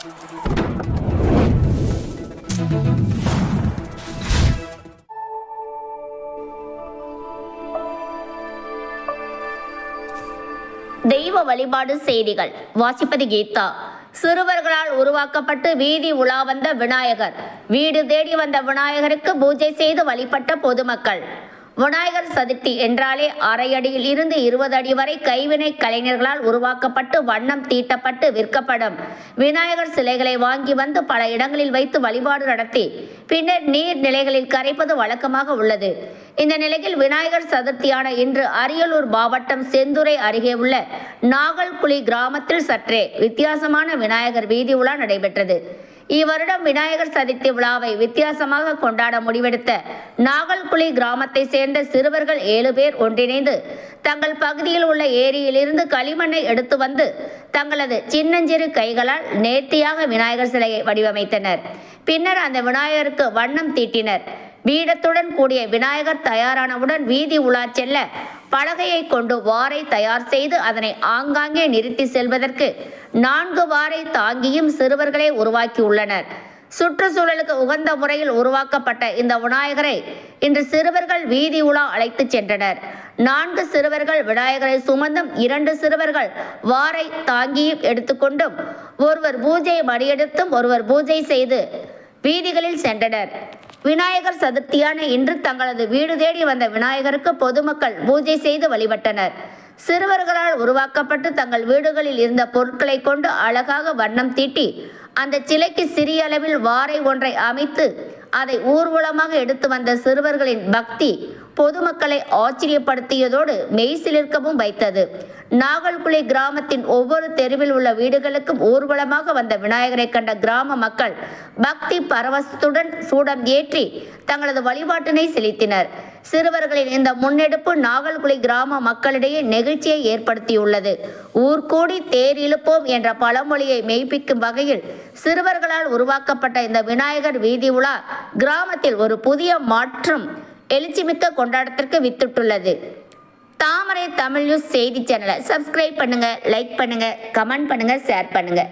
தெய்வ வழிபாடு செய்திகள். வாசிப்பது கீதா. சிறுவர்களால் உருவாக்கப்பட்டு வீதி உலா வந்த விநாயகர். வீடு தேடி வந்த விநாயகருக்கு பூஜை செய்து வழிபட்ட பொதுமக்கள். விநாயகர் சதுர்த்தி என்றாலே அரை அடியில் இருந்து இருபது அடி வரை கைவினை கலைஞர்களால் உருவாக்கப்பட்டு வண்ணம் தீட்டப்பட்டு விற்கப்படும். விநாயகர் சிலைகளை வாங்கி வந்து பல இடங்களில் வைத்து வழிபாடு நடத்தி பின்னர் நீர் நிலைகளில் கரைப்பது வழக்கமாக உள்ளது. இந்த நிலையில் விநாயகர் சதுர்த்தியான இன்று அரியலூர் மாவட்டம் செந்துறை அருகே உள்ள நாகல்குழி கிராமத்தில் சற்றே வித்தியாசமான விநாயகர் வீதி உலா நடைபெற்றது. இவ்வருடம் விநாயகர் சதுர்த்தி விழாவை வித்தியாசமாக கொண்டாட முடிவெடுத்த நாகல்குழி கிராமத்தை சேர்ந்த சிறுவர்கள் ஏழு பேர் ஒன்றிணைந்து தங்கள் பகுதியில் உள்ள ஏரியிலிருந்து களிமண்ணை எடுத்து வந்து தங்களது சின்னஞ்சிறு கைகளால் நேர்த்தியாக விநாயகர் சிலையை வடிவமைத்தனர். பின்னர் அந்த விநாயகருக்கு வண்ணம் தீட்டினர். பீடத்துடன் கூடிய விநாயகர் தயாரானவுடன் வீதி உலா செல்ல பலகையை கொண்டு வாரை தயார் செய்து அதனை ஆங்காங்கே நிறுத்தி செல்வதற்கு நான்கு வாரை தாங்கியும் சிறுவர்களே உருவாக்கியுள்ளனர். சுற்றுச்சூழலுக்கு உகந்த முறையில் உருவாக்கப்பட்ட இந்த விநாயகரை இன்று சிறுவர்கள் வீதி உலா அழைத்துச் சென்றனர். நான்கு சிறுவர்கள் விநாயகரை சுமந்தும் இரண்டு சிறுவர்கள் வாரை தாங்கியும் எடுத்துக்கொண்டும் ஒருவர் பூஜை மடியெடுத்தும் ஒருவர் பூஜை செய்து வீதிகளில் சென்றனர். விநாயகர் சதுர்த்தியான இன்று தங்களது வீடு தேடி வந்த விநாயகருக்கு பொதுமக்கள் பூஜை செய்து வழிபட்டனர். சிறுவர்களால் உருவாக்கப்பட்டு தங்கள் வீடுகளில் இருந்த பொருட்களை கொண்டு அழகாக வண்ணம் தீட்டி அந்த சிலைக்கு சிறிய அளவில் வாரை ஒன்றை அமைத்து அதை ஊர்வலமாக எடுத்து வந்த சிறுவர்களின் பக்தி பொதுமக்களை ஆச்சரியப்படுத்தியதோடு மெய்சிலிர்க்கவும் வைத்தது. நாகல்குளி கிராமத்தின் ஒவ்வொரு தெருவில் உள்ள வீடுகளுக்கும் ஊர்வலமாக வந்த விநாயகரை கண்ட கிராம மக்கள் பக்தி பரவசத்துடன் சூடம் ஏற்றி தங்களது வழிபாட்டினை செலுத்தினர். சிறுவர்களின் இந்த முன்னெடுப்பு நாகல்குளி கிராம மக்களிடையே நெகிழ்ச்சியை ஏற்படுத்தியுள்ளது. ஊர்கூடி தேர் இழுப்போம் என்ற பழமொழியை மெய்ப்பிக்கும் வகையில் சிறுவர்களால் உருவாக்கப்பட்ட இந்த விநாயகர் வீதி உலா கிராமத்தில் ஒரு புதிய மாற்றம் எழுச்சிமிக்க கொண்டாட்டத்திற்கு வித்துட்டுள்ளது. தாமரை தமிழ் நியூஸ் செய்தி சேனலை சப்ஸ்கிரைப் பண்ணுங்க லைக் பண்ணுங்க கமெண்ட் பண்ணுங்க ஷேர் பண்ணுங்க.